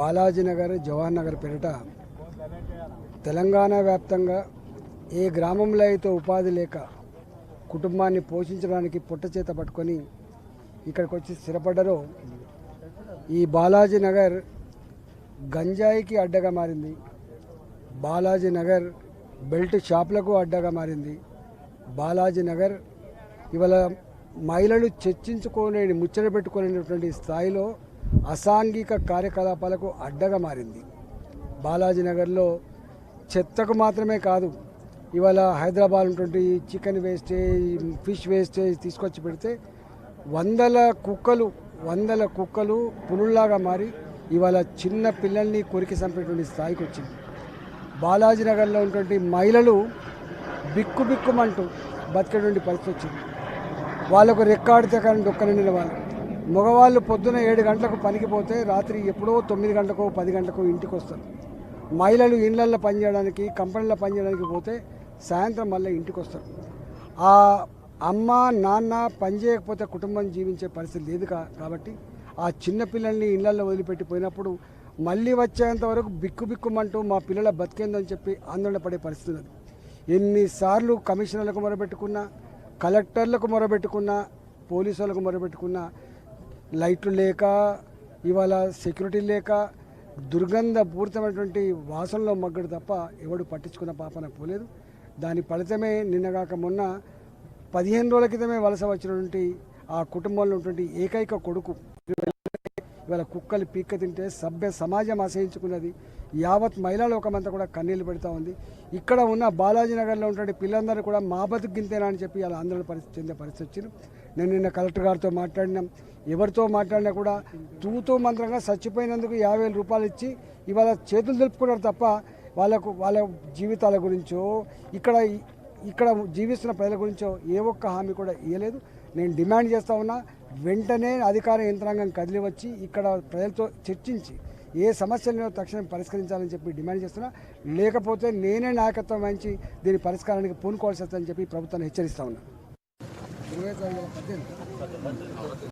బాలాజీనగర్ జవహర్ నగర్ పేరిట తెలంగాణ వ్యాప్తంగా ఏ గ్రామంలో అయితే ఉపాధి లేక కుటుంబాన్ని పోషించడానికి పుట్ట చేత పట్టుకొని ఇక్కడికి వచ్చి స్థిరపడ్డరో ఈ బాలాజీ నగర్ గంజాయికి అడ్డగా మారింది. బాలాజీ నగర్ బెల్ట్ షాపులకు అడ్డగా మారింది. బాలాజీ నగర్ ఇవాళ మహిళలు చర్చించుకోలేని ముచ్చట పెట్టుకోలేనటువంటి స్థాయిలో అసాంఘిక కార్యకలాపాలకు అడ్డగా మారింది. బాలాజీనగర్లో చెత్తకు మాత్రమే కాదు ఇవాళ హైదరాబాద్ ఉన్నటువంటి చికెన్ వేస్టేజ్ ఫిష్ వేస్టేజ్ తీసుకొచ్చి పెడితే వందల కుక్కలు వందల కుక్కలు పులుల్లాగా మారి ఇవాళ చిన్న పిల్లల్ని కొరికి చంపేటువంటి స్థాయికి వచ్చింది. బాలాజీనగర్లో ఉన్నటువంటి మహిళలు బిక్కు బిక్కుమంటూ బతికేటువంటి పరిస్థితి వచ్చింది. వాళ్ళకు రెక్కాడితే కానీ దొక్కని వాళ్ళు మగవాళ్ళు పొద్దున ఏడు గంటలకు పనికి పోతే రాత్రి ఎప్పుడో తొమ్మిది గంటలకు పది గంటలకు ఇంటికి వస్తారు. మహిళలు ఇళ్ళల్లో పనిచేయడానికి కంపెనీలో పనిచేయడానికి పోతే సాయంత్రం మళ్ళీ ఇంటికి వస్తారు. ఆ అమ్మ నాన్న పని చేయకపోతే కుటుంబం జీవించే పరిస్థితి లేదు కాబట్టి ఆ చిన్న పిల్లల్ని ఇళ్ళల్లో వదిలిపెట్టిపోయినప్పుడు మళ్ళీ వచ్చేంత వరకు బిక్కు బిక్కుమంటూ మా పిల్లల బతికేందని చెప్పి ఆందోళన పడే పరిస్థితి ఉన్నది. ఎన్నిసార్లు కమిషనర్లకు మొరబెట్టుకున్నా కలెక్టర్లకు మొరబెట్టుకున్నా పోలీసులకు మొరబెట్టుకున్నా లైట్లు లేక ఇవాళ సెక్యూరిటీ లేక దుర్గంధపూరితమైనటువంటి వాసనలో మగ్గడు తప్ప ఎవడు పట్టించుకున్న పాపన పోలేదు. దాని ఫలితమే నిన్నగాక మొన్న పదిహేను రోజుల క్రితమే వలస వచ్చినటువంటి ఆ కుటుంబంలో ఉన్నటువంటి ఏకైక కొడుకు. ఇవాళ కుక్కలు పీక్క తింటే సభ్య సమాజం అసహించుకున్నది. యావత్ మహిళా లోకమంతా కూడా కన్నీళ్ళు పెడతా ఉంది. ఇక్కడ ఉన్న బాలాజీ నగర్లో ఉన్నటువంటి పిల్లలందరూ కూడా మా బతుకు గింతేనా అని చెప్పి వాళ్ళ ఆందోళన పరిస్థితి చెందే పరిస్థితి వచ్చింది. నేను నిన్న కలెక్టర్ గారితో మాట్లాడినాం. ఎవరితో మాట్లాడినా కూడా తూతూ మంత్రంగా చచ్చిపోయినందుకు యాభై వేల రూపాయలు ఇచ్చి ఇవాళ చేతులు తెలుపుకున్నారు తప్ప వాళ్ళకు వాళ్ళ జీవితాల గురించో ఇక్కడ ఇక్కడ జీవిస్తున్న ప్రజల గురించో ఏ ఒక్క హామీ కూడా ఇవ్వలేదు నేను డిమాండ్ చేస్తా ఉన్నా వెంటనే అధికార యంత్రాంగం కదిలి వచ్చి ఇక్కడ ప్రజలతో చర్చించి ఏ సమస్యలను తక్షణం పరిష్కరించాలని చెప్పి డిమాండ్ చేస్తున్నా. లేకపోతే నేనే నాయకత్వం వహించి దీని పరిష్కారానికి పూనుకోవాల్సి వస్తుందని చెప్పి ప్రభుత్వాన్ని హెచ్చరిస్తా ఉన్నా. ఇరవై తొమ్మిది వేల పద్దెనిమిది